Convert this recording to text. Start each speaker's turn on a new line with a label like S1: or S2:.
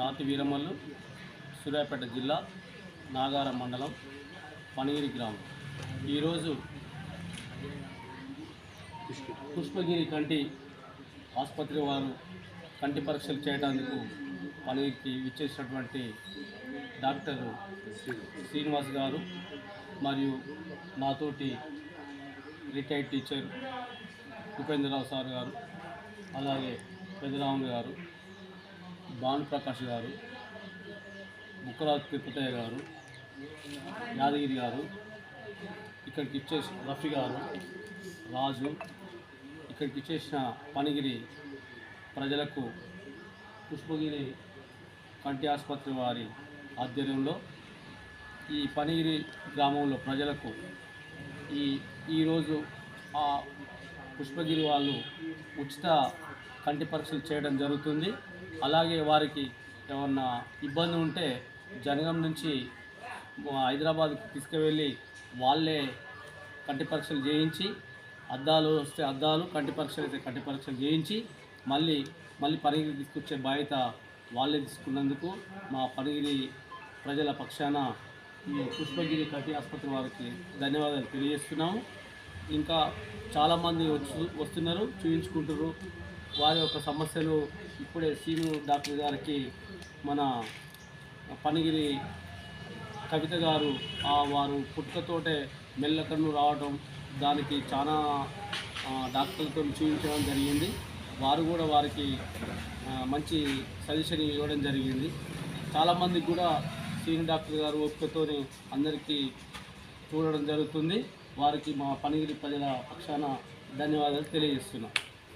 S1: నాతి వీరమల్లు సూర్యాపేట జిల్లా నాగారం మండలం పనిగిరి గ్రామం. ఈరోజు పుష్పగిరి కంటి ఆసుపత్రి వారు కంటి పరీక్షలు చేయడానికి పనికి ఇచ్చేసినటువంటి డాక్టర్ శ్రీనివాస్ గారు మరియు నాతోటి రిటైర్డ్ టీచర్ ఉపేంద్రరావు సార్ గారు అలాగే పెద్దరాము గారు భానుప్రకాష్ గారు ముక్కరాజు తిరుపతయ్య గారు యాదగిరి గారు ఇక్కడికి ఇచ్చేసిన రఫీ గారు రాజు ఇక్కడికి ఇచ్చేసిన పనిగిరి ప్రజలకు పుష్పగిరి కంటి ఆసుపత్రి వారి ఆధ్వర్యంలో ఈ పనిగిరి గ్రామంలో ప్రజలకు ఈ ఈరోజు ఆ పుష్పగిరి వాళ్ళు ఉచిత కంటి పరీక్షలు చేయడం జరుగుతుంది. అలాగే వారికి ఏమన్నా ఇబ్బంది ఉంటే జనగం నుంచి హైదరాబాద్కి తీసుకువెళ్ళి వాళ్ళే కంటి పరీక్షలు చేయించి అద్దాలు వస్తే అద్దాలు కంటి పరీక్షలు అయితే కంటి పరీక్షలు చేయించి మళ్ళీ మళ్ళీ పనిగిరి తీసుకొచ్చే బాధ్యత వాళ్ళే తీసుకున్నందుకు మా పనిగిరి ప్రజల పక్షాన ఈ పుష్పగిరి కటి ఆసుపత్రి వారికి ధన్యవాదాలు తెలియజేస్తున్నాము. ఇంకా చాలామంది వచ్చి వస్తున్నారు చూపించుకుంటున్నారు వారి యొక్క సమస్యలు ఇప్పుడే సీను డాక్టర్ గారికి మన పనిగిరి కవిత గారు ఆ వారు పుట్టుకతోటే మెల్లకన్ను రావడం దానికి చాలా డాక్టర్లతో చూపించడం జరిగింది. వారు కూడా వారికి మంచి సజెషన్ ఇవ్వడం జరిగింది. చాలామందికి కూడా సీనియర్ డాక్టర్ గారు ఓపికతోని అందరికీ చూడడం జరుగుతుంది. వారికి మా పనిగిరి ప్రజల పక్షాన ధన్యవాదాలు తెలియజేస్తున్నాం.